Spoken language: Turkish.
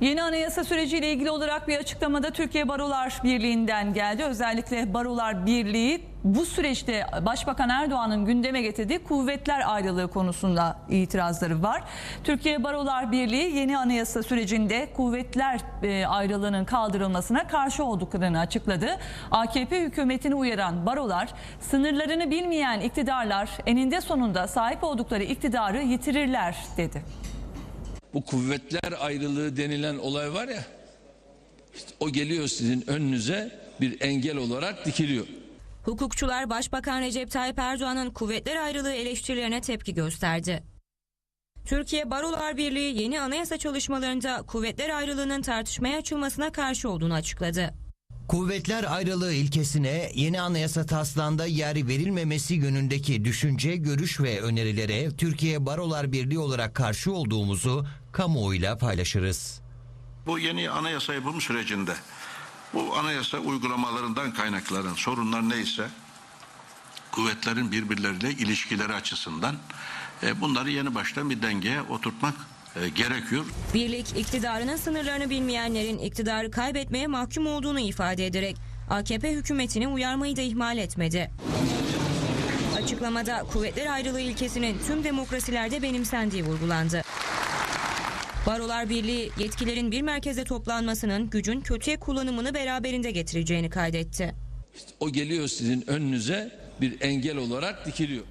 Yeni anayasa süreciyle ilgili olarak bir açıklamada Türkiye Barolar Birliği'nden geldi. Özellikle Barolar Birliği bu süreçte Başbakan Erdoğan'ın gündeme getirdiği kuvvetler ayrılığı konusunda itirazları var. Türkiye Barolar Birliği yeni anayasa sürecinde kuvvetler e, ayrılığının kaldırılmasına karşı olduklarını açıkladı. AKP hükümetini uyaran barolar sınırlarını bilmeyen iktidarlar eninde sonunda sahip oldukları iktidarı yitirirler dedi. Bu kuvvetler ayrılığı denilen olay var ya işte o geliyor sizin önünüze bir engel olarak dikiliyor. Hukukçular Başbakan Recep Tayyip Erdoğan'ın kuvvetler ayrılığı eleştirilerine tepki gösterdi. Türkiye Barolar Birliği yeni anayasa çalışmalarında kuvvetler ayrılığının tartışmaya açılmasına karşı olduğunu açıkladı. Kuvvetler ayrılığı ilkesine yeni anayasa taslağında yer verilmemesi yönündeki düşünce, görüş ve önerilere Türkiye Barolar Birliği olarak karşı olduğumuzu kamuoyuyla paylaşırız. Bu yeni anayasa yapım sürecinde bu anayasa uygulamalarından kaynaklanan sorunlar neyse kuvvetlerin birbirleriyle ilişkileri açısından e, bunları yeni baştan bir dengeye oturtmak e, gerekiyor. Birlik iktidarının sınırlarını bilmeyenlerin iktidarı kaybetmeye mahkum olduğunu ifade ederek AKP hükümetini uyarmayı da ihmal etmedi. Açıklamada kuvvetler ayrılığı ilkesinin tüm demokrasilerde benimsendiği vurgulandı. Barolar Birliği yetkilerin bir merkeze toplanmasının gücün kötüye kullanımını beraberinde getireceğini kaydetti. İşte o geliyor sizin önünüze bir engel olarak dikiliyor.